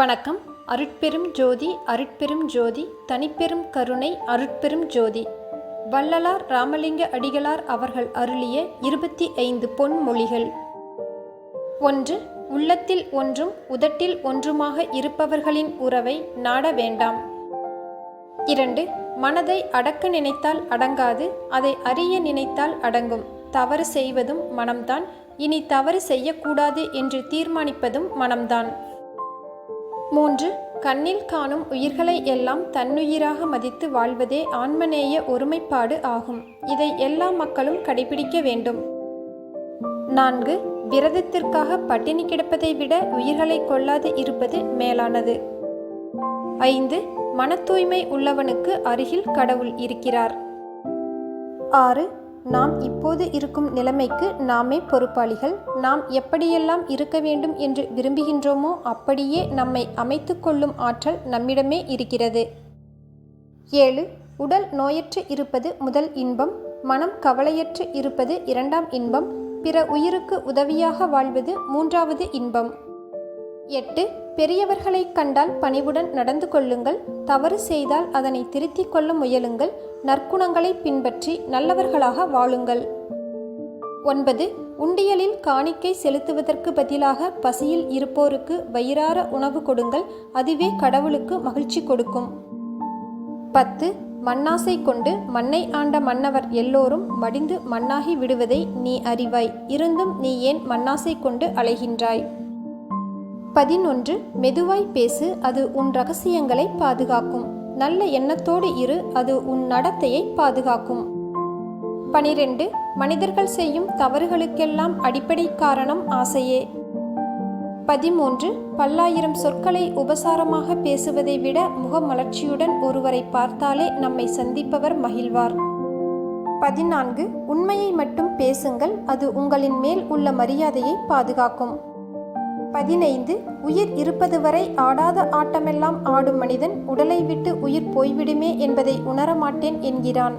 வணக்கம். அருட்பெரும் ஜோதி அருட்பெரும் ஜோதி தனிப்பெரும் கருணை அருட்பெரும் ஜோதி. வள்ளலார் ராமலிங்க அடிகளார் அவர்கள் அருளிய இருபத்தி ஐந்து பொன்மொழிகள் ஒன்று உள்ளத்தில் ஒன்றும் உதட்டில் ஒன்றுமாக இருப்பவர்களின் உறவை நாட வேண்டாம். இரண்டு மனதை அடக்க நினைத்தால் அடங்காது அதை அறிய நினைத்தால் அடங்கும். தவறு செய்வதும் மனம்தான் இனி தவறு செய்யக்கூடாது என்று தீர்மானிப்பதும் மனம்தான். மூன்று கண்ணில் காணும் உயிர்களை எல்லாம் தன்னுயிராக மதித்து வாழ்வதே ஆன்மநேய ஒருமைப்பாடு ஆகும். இதை எல்லா மக்களும் கடைபிடிக்க வேண்டும். நான்கு விரதத்திற்காக பட்டினி கிடப்பதை விட உயிர்களை கொள்ளாது இருப்பது மேலானது. ஐந்து மன தூய்மை உள்ளவனுக்கு அருகில் கடவுள் இருக்கிறார். ஆறு நாம் இப்போது இருக்கும் நிலைமைக்கு நாமே பொறுப்பாளிகள். நாம் எப்படியெல்லாம் இருக்க வேண்டும் என்று விரும்புகின்றோமோ அப்படியே நம்மை அமைத்து கொள்ளும் ஆற்றல் நம்மிடமே இருக்கிறது. ஏழு உடல் நோயற்று இருப்பது முதல் இன்பம் மனம் கவலையற்று இருப்பது இரண்டாம் இன்பம் பிற உயிருக்கு உதவியாக வாழ்வது மூன்றாவது இன்பம். எட்டு பெரியவர்களை கண்டால் பணிவுடன் நடந்து கொள்ளுங்கள். தவறு செய்தால் அதனை திருத்திக் கொள்ள முயலுங்கள். நற்குணங்களை பின்பற்றி நல்லவர்களாக வாழுங்கள். ஒன்பது உண்டியலில் காணிக்கை செலுத்துவதற்கு பதிலாக பசியில் இருப்போருக்கு வயிறார உணவு கொடுங்கள். அதுவே கடவுளுக்கு மகிழ்ச்சி கொடுக்கும். பத்து மண்ணாசை கொண்டு மண்ணை ஆண்ட மன்னவர் எல்லோரும் மடிந்து மண்ணாகி விடுவதை நீ அறிவாய். இருந்தும் நீ ஏன் மண்ணாசை கொண்டு அலைகின்றாய்? பதினொன்று மெதுவாய் பேசு அது உன் ரகசியங்களை பாதுகாக்கும். நல்ல எண்ணத்தோடு இரு அது உன் நடத்தையை பாதுகாக்கும். பனிரெண்டு மனிதர்கள் செய்யும் தவறுகளுக்கெல்லாம் அடிப்படை காரணம் ஆசையே. பதிமூன்று பல்லாயிரம் சொற்களை உபசாரமாக பேசுவதை விட முகமலர்ச்சியுடன் ஒருவரை பார்த்தாலே நம்மை சந்திப்பவர் மகிழ்வார். பதினான்கு உண்மையை மட்டும் பேசுங்கள் அது உங்களின் மேல் உள்ள மரியாதையை பாதுகாக்கும். பதினைந்து உயிர் இருப்பது வரை ஆடாத ஆட்டமெல்லாம் ஆடும் மனிதன் உடலை விட்டு உயிர் போய்விடுமே என்பதை உணரமாட்டேன் என்கிறான்.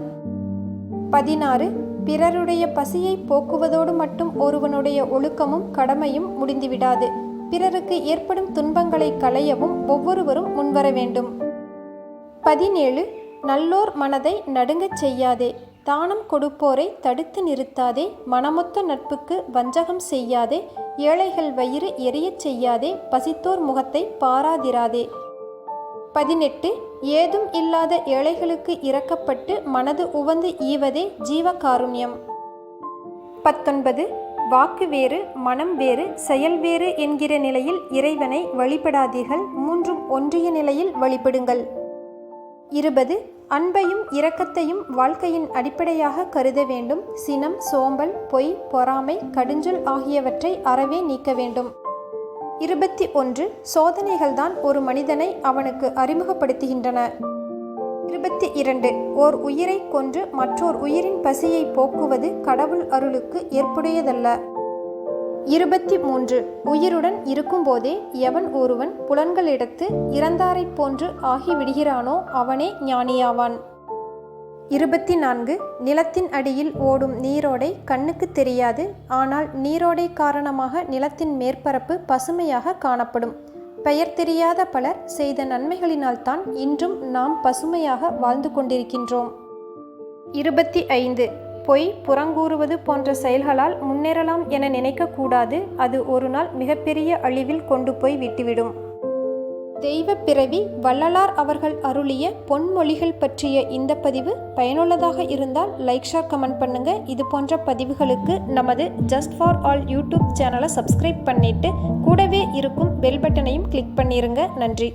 பதினாறு பிறருடைய பசியை போக்குவதோடு மட்டும் ஒருவனுடைய ஒழுக்கமும் கடமையும் முடிந்துவிடாது. பிறருக்கு ஏற்படும் துன்பங்களை களையவும் ஒவ்வொருவரும் முன்வர வேண்டும். பதினேழு நல்லோர் மனதை நடுங்கச் செய்யாதே. தானம் கொடுப்போரை தடுத்து நிறுத்தாதே மனமொத்த நட்புக்கு வஞ்சகம் செய்யாதே ஏழைகள் வயிறு எரியச் செய்யாதே பசித்தோர் முகத்தை பாராதிராதே. பதினெட்டு ஏதும் இல்லாத ஏழைகளுக்கு இறக்கப்பட்டு மனது உவந்து ஈவதே ஜீவகாருண்யம். பத்தொன்பது வாக்கு வேறு மனம் வேறு செயல் வேறு என்கிற நிலையில் இறைவனை வழிபடாதீர்கள் மூன்றும் ஒன்றிய நிலையில் வழிபடுங்கள். இருபது அன்பையும் இரக்கத்தையும் வாழ்க்கையின் அடிப்படையாக கருத வேண்டும். சினம் சோம்பல் பொய் பொறாமை கடுஞ்சொல் ஆகியவற்றை அறவே நீக்க வேண்டும். இருபத்தி ஒன்று. சோதனைகள்தான் ஒரு மனிதனை அவனுக்கு அறிமுகப்படுத்துகின்றன. இருபத்தி இரண்டு. ஓர் உயிரை கொன்று மற்றோர் உயிரின் பசியை போக்குவது கடவுள் அருளுக்கு ஏற்புடையதல்ல. இருபத்தி மூன்று உயிருடன் இருக்கும்போதே எவன் ஒருவன் புலன்களிடத்து இறந்தாரைப் போன்று ஆகிவிடுகிறானோ அவனே ஞானியாவான். இருபத்தி நான்கு நிலத்தின் அடியில் ஓடும் நீரோடை கண்ணுக்கு தெரியாது ஆனால் நீரோடை காரணமாக நிலத்தின் மேற்பரப்பு பசுமையாக காணப்படும். பெயர் தெரியாத பலர் செய்த நன்மைகளினால்தான் இன்றும் நாம் பசுமையாக வாழ்ந்து கொண்டிருக்கின்றோம். இருபத்தி ஐந்து. பொய் புறங்கூறுவது போன்ற செயல்களால் முன்னேறலாம் என நினைக்கக்கூடாது. அது ஒரு நாள் மிகப்பெரிய அழிவில் கொண்டு போய் விட்டுவிடும். தெய்வ பிறவி வள்ளலார் அவர்கள் அருளிய பொன்மொழிகள் பற்றிய இந்த பதிவு பயனுள்ளதாக இருந்தால் லைக் ஷேர் கமெண்ட் பண்ணுங்க. இது போன்ற பதிவுகளுக்கு நமது ஜஸ்ட் ஃபார் ஆல் யூடியூப் சேனலை சப்ஸ்கிரைப் பண்ணிட்டு கூடவே இருக்கும் பெல் பட்டனையும் கிளிக் பண்ணிருங்க. நன்றி.